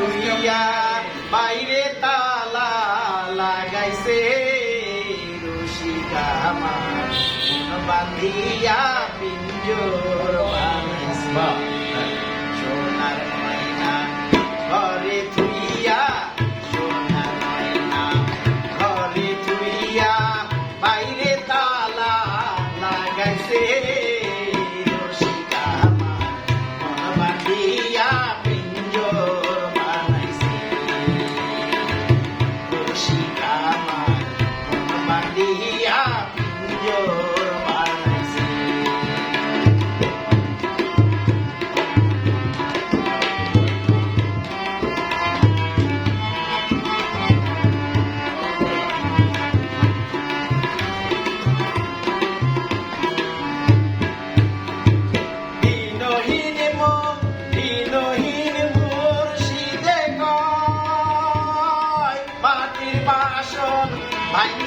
শুইয়া বাইরে তালা লাগাইছে রসিকা আমার বান্ধিয়া পিঞ্জর বানাইছে।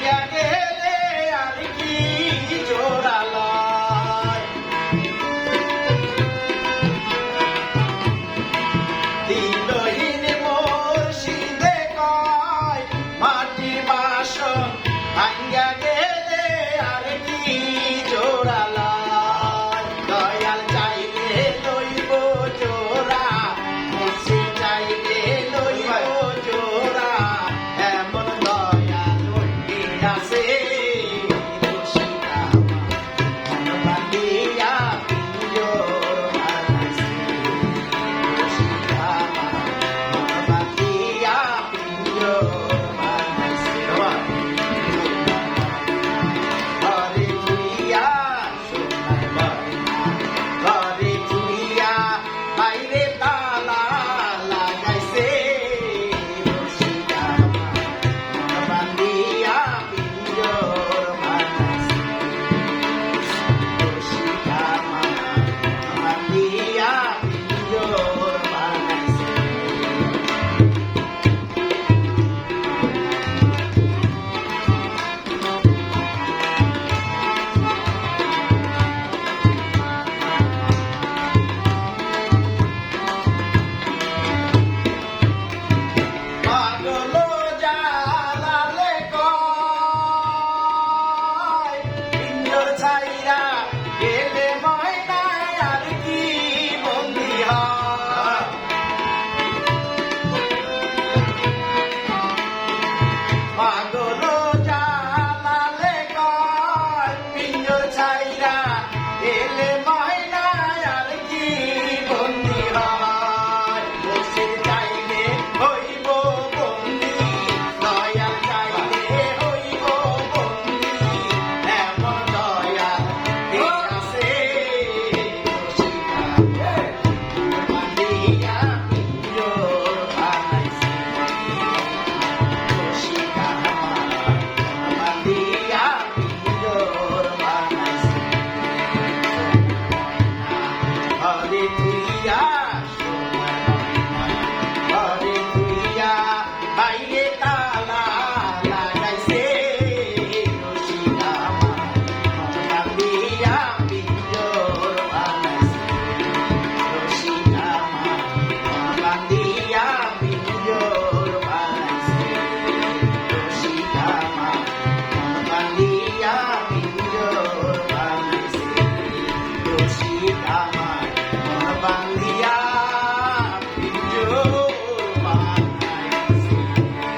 के